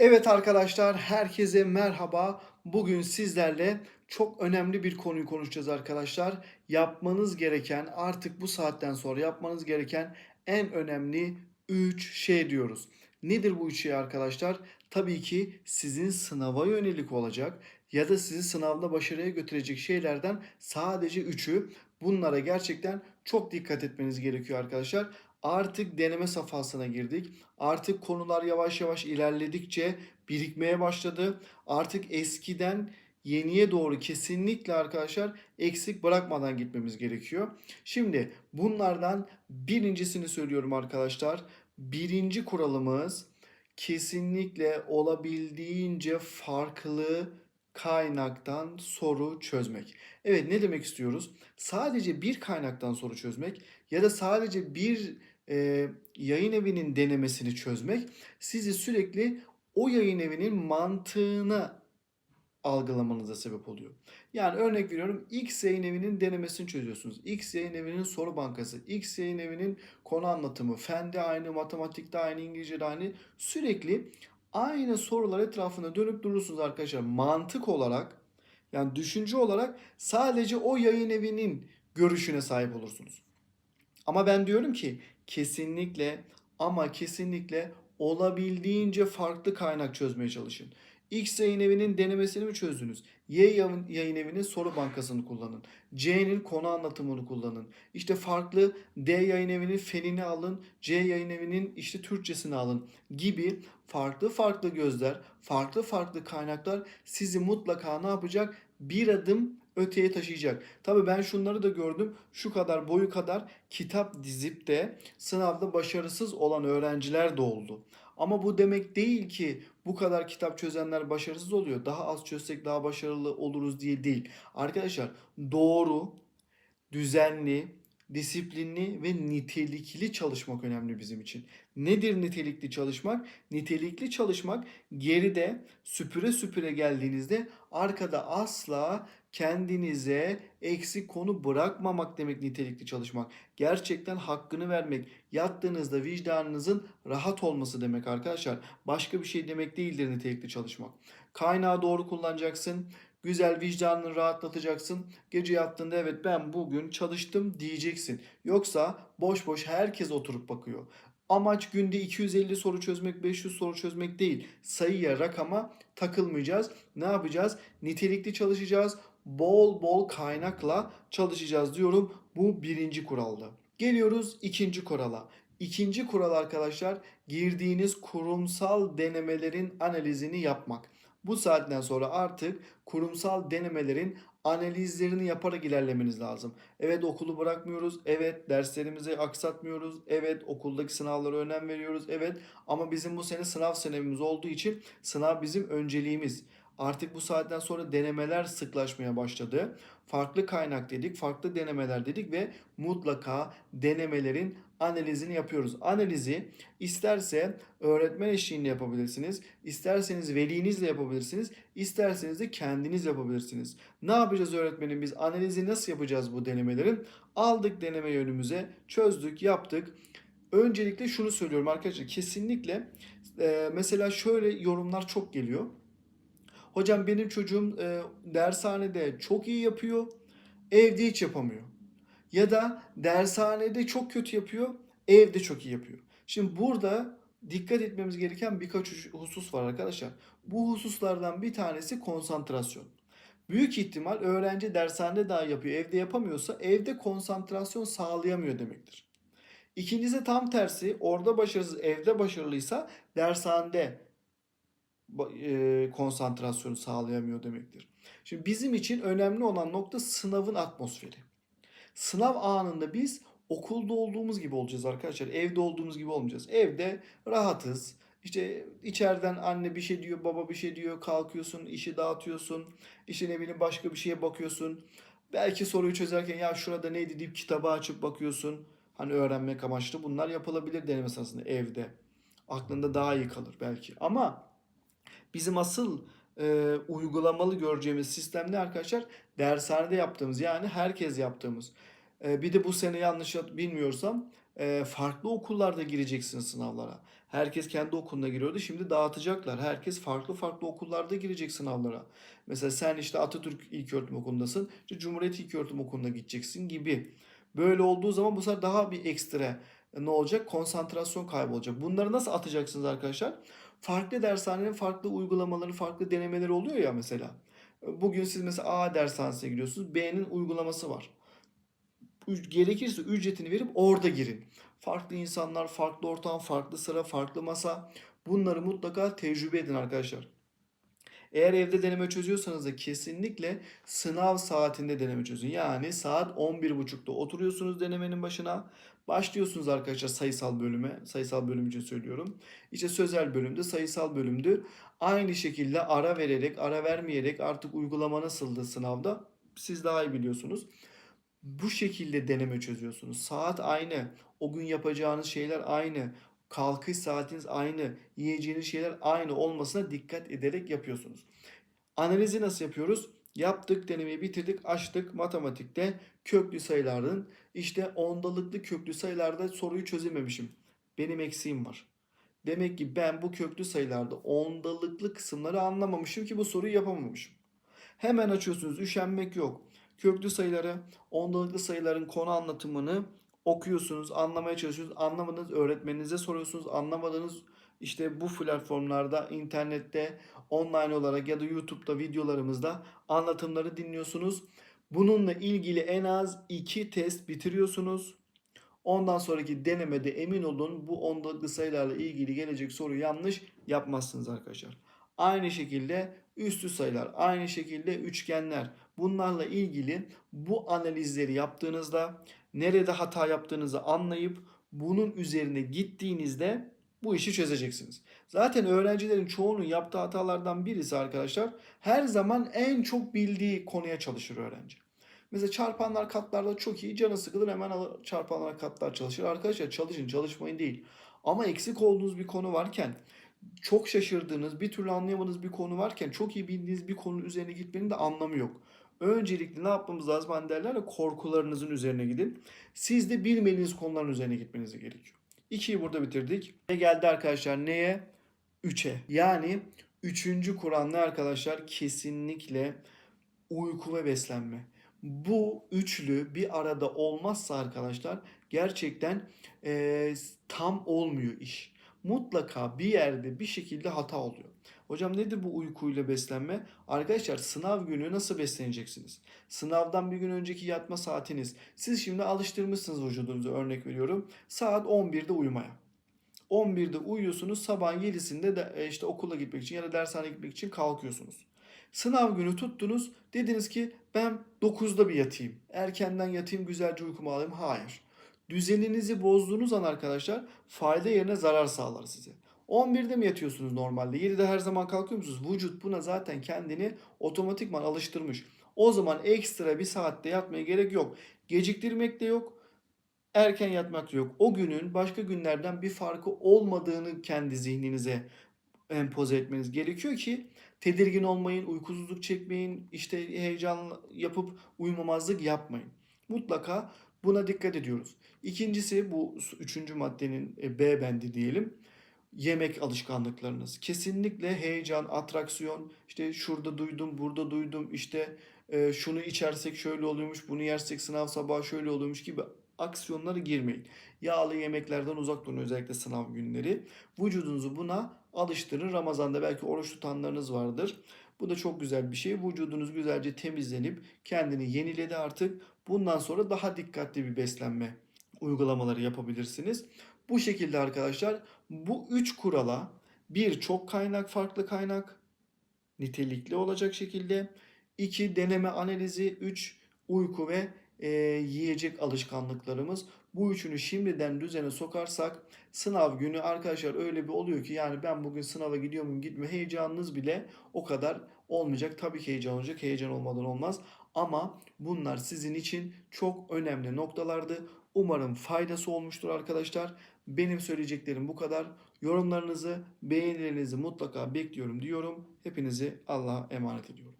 Evet arkadaşlar, herkese merhaba. Bugün sizlerle çok önemli bir konuyu konuşacağız arkadaşlar. Yapmanız gereken, artık bu saatten sonra yapmanız gereken en önemli 3 şey diyoruz. Nedir bu üç şey arkadaşlar? Tabii ki sizin sınava yönelik olacak ya da sizi sınavda başarıya götürecek şeylerden sadece üçü. Bunlara gerçekten çok dikkat etmeniz gerekiyor arkadaşlar. Artık deneme safhasına girdik. Artık konular yavaş yavaş ilerledikçe birikmeye başladı. Artık eskiden yeniye doğru kesinlikle arkadaşlar eksik bırakmadan gitmemiz gerekiyor. Şimdi bunlardan birincisini söylüyorum arkadaşlar. Birinci kuralımız kesinlikle olabildiğince farklı kaynaktan soru çözmek. Evet ne demek istiyoruz? Sadece bir kaynaktan soru çözmek ya da sadece bir e, yayın evinin denemesini çözmek sizi sürekli o yayın evinin mantığına algılamanıza sebep oluyor. Yani örnek veriyorum X yayın evinin denemesini çözüyorsunuz. X yayın evinin soru bankası, X yayın evinin konu anlatımı, fende aynı, matematikte aynı, İngilizce'de aynı. Sürekli aynı sorular etrafında dönüp durursunuz arkadaşlar. Mantık olarak yani düşünce olarak sadece o yayın evinin görüşüne sahip olursunuz. Ama ben diyorum ki kesinlikle ama kesinlikle olabildiğince farklı kaynak çözmeye çalışın. X yayın evinin denemesini mi çözdünüz? Y yayın evinin soru bankasını kullanın. C'nin konu anlatımını kullanın. İşte farklı D yayın evinin fenini alın. C yayın evinin işte Türkçesini alın gibi farklı farklı gözler, farklı farklı kaynaklar sizi mutlaka ne yapacak? Bir adım öteye taşıyacak. Tabii ben şunları da gördüm. Şu kadar boyu kadar kitap dizip de sınavda başarısız olan öğrenciler de oldu. Ama bu demek değil ki bu kadar kitap çözenler başarısız oluyor. Daha az çözsek daha başarılı oluruz diye değil. Arkadaşlar doğru, düzenli, disiplinli ve nitelikli çalışmak önemli bizim için. Nedir nitelikli çalışmak? Nitelikli çalışmak geride süpüre süpüre geldiğinizde arkada asla kendinize eksik konu bırakmamak demek nitelikli çalışmak. Gerçekten hakkını vermek, yattığınızda vicdanınızın rahat olması demek arkadaşlar. Başka bir şey demek değildir nitelikli çalışmak. Kaynağı doğru kullanacaksın. Güzel vicdanını rahatlatacaksın. Gece yattığında evet ben bugün çalıştım diyeceksin. Yoksa boş boş herkes oturup bakıyor. Amaç günde 250 soru çözmek, 500 soru çözmek değil. Sayıya, rakama takılmayacağız. Ne yapacağız? Nitelikli çalışacağız. Bol bol kaynakla çalışacağız diyorum. Bu birinci kuralda. Geliyoruz ikinci kurala. İkinci kural arkadaşlar girdiğiniz kurumsal denemelerin analizini yapmak. Bu saatten sonra artık kurumsal denemelerin analizlerini yaparak ilerlemeniz lazım. Evet okulu bırakmıyoruz. Evet derslerimizi aksatmıyoruz. Evet okuldaki sınavlara önem veriyoruz. Evet ama bizim bu sene sınav senemiz olduğu için sınav bizim önceliğimiz. Artık bu saatten sonra denemeler sıklaşmaya başladı. Farklı kaynak dedik, farklı denemeler dedik ve mutlaka denemelerin analizini yapıyoruz. Analizi isterse öğretmen eşliğinde yapabilirsiniz, isterseniz velinizle yapabilirsiniz, isterseniz de kendiniz yapabilirsiniz. Ne yapacağız öğretmenim biz? Analizi nasıl yapacağız bu denemelerin? Aldık deneme yönümüze, çözdük, yaptık. Öncelikle şunu söylüyorum arkadaşlar kesinlikle e, mesela şöyle yorumlar çok geliyor. Hocam benim çocuğum e, dershanede çok iyi yapıyor, evde hiç yapamıyor. Ya da dershanede çok kötü yapıyor, evde çok iyi yapıyor. Şimdi burada dikkat etmemiz gereken birkaç husus var arkadaşlar. Bu hususlardan bir tanesi konsantrasyon. Büyük ihtimal öğrenci dershanede daha yapıyor, evde yapamıyorsa evde konsantrasyon sağlayamıyor demektir. İkincisi tam tersi, orada başarısız, evde başarılıysa dershanede e, konsantrasyonu sağlayamıyor demektir. Şimdi bizim için önemli olan nokta sınavın atmosferi. Sınav anında biz okulda olduğumuz gibi olacağız arkadaşlar. Evde olduğumuz gibi olmayacağız. Evde rahatız. İşte içeriden anne bir şey diyor, baba bir şey diyor, kalkıyorsun, işi dağıtıyorsun. İşte ne bileyim başka bir şeye bakıyorsun. Belki soruyu çözerken ya şurada neydi deyip kitabı açıp bakıyorsun. Hani öğrenmek amaçlı bunlar yapılabilir deneme sırasında evde. Aklında daha iyi kalır belki. Ama Bizim asıl e, uygulamalı göreceğimiz sistem ne arkadaşlar? Dershanede yaptığımız yani herkes yaptığımız. E, bir de bu sene yanlış bilmiyorsam e, farklı okullarda gireceksin sınavlara. Herkes kendi okuluna giriyordu. Şimdi dağıtacaklar. Herkes farklı farklı okullarda girecek sınavlara. Mesela sen işte Atatürk İlköğretim Okulu'ndasın. İşte Cumhuriyet İlköğretim Okulu'na gideceksin gibi. Böyle olduğu zaman bu sefer daha bir ekstra ne olacak? Konsantrasyon kaybı olacak. Bunları nasıl atacaksınız arkadaşlar? Farklı dershanenin farklı uygulamaları, farklı denemeleri oluyor ya mesela. Bugün siz mesela A dershanesine gidiyorsunuz. B'nin uygulaması var. Gerekirse ücretini verip orada girin. Farklı insanlar, farklı ortam, farklı sıra, farklı masa. Bunları mutlaka tecrübe edin arkadaşlar. Eğer evde deneme çözüyorsanız da kesinlikle sınav saatinde deneme çözün. Yani saat 11.30'da oturuyorsunuz denemenin başına. Başlıyorsunuz arkadaşlar sayısal bölüme. Sayısal bölüm için söylüyorum. İşte sözel bölümde, sayısal bölümdü. Aynı şekilde ara vererek, ara vermeyerek artık uygulama nasıldı sınavda siz daha iyi biliyorsunuz. Bu şekilde deneme çözüyorsunuz. Saat aynı. O gün yapacağınız şeyler aynı. Kalkış saatiniz aynı. Yiyeceğiniz şeyler aynı olmasına dikkat ederek yapıyorsunuz. Analizi nasıl yapıyoruz? Yaptık, denemeyi bitirdik, açtık. Matematikte köklü sayıların işte ondalıklı köklü sayılarda soruyu çözememişim. Benim eksiğim var. Demek ki ben bu köklü sayılarda ondalıklı kısımları anlamamışım ki bu soruyu yapamamışım. Hemen açıyorsunuz. Üşenmek yok. Köklü sayıları, ondalıklı sayıların konu anlatımını okuyorsunuz, anlamaya çalışıyorsunuz. Anlamadığınız öğretmeninize soruyorsunuz. Anlamadığınız işte bu platformlarda, internette, online olarak ya da YouTube'da videolarımızda anlatımları dinliyorsunuz. Bununla ilgili en az iki test bitiriyorsunuz. Ondan sonraki denemede emin olun bu ondalıklı sayılarla ilgili gelecek soruyu yanlış yapmazsınız arkadaşlar. Aynı şekilde üstü sayılar, aynı şekilde üçgenler. Bunlarla ilgili bu analizleri yaptığınızda nerede hata yaptığınızı anlayıp bunun üzerine gittiğinizde bu işi çözeceksiniz. Zaten öğrencilerin çoğunun yaptığı hatalardan birisi arkadaşlar her zaman en çok bildiği konuya çalışır öğrenci. Mesela çarpanlar katlarda çok iyi canı sıkılır hemen çarpanlar katlar çalışır. Arkadaşlar çalışın çalışmayın değil. Ama eksik olduğunuz bir konu varken çok şaşırdığınız, bir türlü anlayamadığınız bir konu varken çok iyi bildiğiniz bir konunun üzerine gitmenin de anlamı yok. Öncelikle ne yapmamız lazım? Hani derler ya korkularınızın üzerine gidin. Siz de bilmediğiniz konuların üzerine gitmeniz gerekiyor. 2'yi burada bitirdik. Ve geldi arkadaşlar neye? 3'e. Yani üçüncü kural ne arkadaşlar? Kesinlikle uyku ve beslenme. Bu üçlü bir arada olmazsa arkadaşlar gerçekten eee, tam olmuyor iş. Mutlaka bir yerde bir şekilde hata oluyor. Hocam nedir bu uykuyla beslenme? Arkadaşlar sınav günü nasıl besleneceksiniz? Sınavdan bir gün önceki yatma saatiniz. Siz şimdi alıştırmışsınız vücudunuzu örnek veriyorum. Saat 11'de uyumaya. 11'de uyuyorsunuz sabah 7'sinde de e, işte okula gitmek için ya da dershaneye gitmek için kalkıyorsunuz. Sınav günü tuttunuz. Dediniz ki ben 9'da bir yatayım. Erkenden yatayım güzelce uykumu alayım. Hayır. Düzeninizi bozduğunuz an arkadaşlar fayda yerine zarar sağlar size. 11'de mi yatıyorsunuz normalde? 7'de her zaman kalkıyor musunuz? Vücut buna zaten kendini otomatikman alıştırmış. O zaman ekstra bir saatte yatmaya gerek yok. Geciktirmek de yok. Erken yatmak da yok. O günün başka günlerden bir farkı olmadığını kendi zihninize empoze etmeniz gerekiyor ki tedirgin olmayın, uykusuzluk çekmeyin, işte heyecan yapıp uyumamazlık yapmayın. Mutlaka buna dikkat ediyoruz. İkincisi bu üçüncü maddenin e, B bendi diyelim. Yemek alışkanlıklarınız. Kesinlikle heyecan, atraksiyon, işte şurada duydum, burada duydum, işte e, şunu içersek şöyle oluyormuş, bunu yersek sınav sabahı şöyle oluyormuş gibi aksiyonlara girmeyin. Yağlı yemeklerden uzak durun özellikle sınav günleri. Vücudunuzu buna alıştırın. Ramazan'da belki oruç tutanlarınız vardır. Bu da çok güzel bir şey. Vücudunuz güzelce temizlenip kendini yeniledi artık. Bundan sonra daha dikkatli bir beslenme uygulamaları yapabilirsiniz. Bu şekilde arkadaşlar bu üç kurala bir çok kaynak farklı kaynak nitelikli olacak şekilde iki deneme analizi üç uyku ve e, yiyecek alışkanlıklarımız bu üçünü şimdiden düzene sokarsak sınav günü arkadaşlar öyle bir oluyor ki yani ben bugün sınava gidiyor muyum gitmiyor heyecanınız bile o kadar olmayacak. Tabii ki heyecan olacak. Heyecan olmadan olmaz. Ama bunlar sizin için çok önemli noktalardı. Umarım faydası olmuştur arkadaşlar. Benim söyleyeceklerim bu kadar. Yorumlarınızı, beğenilerinizi mutlaka bekliyorum diyorum. Hepinizi Allah'a emanet ediyorum.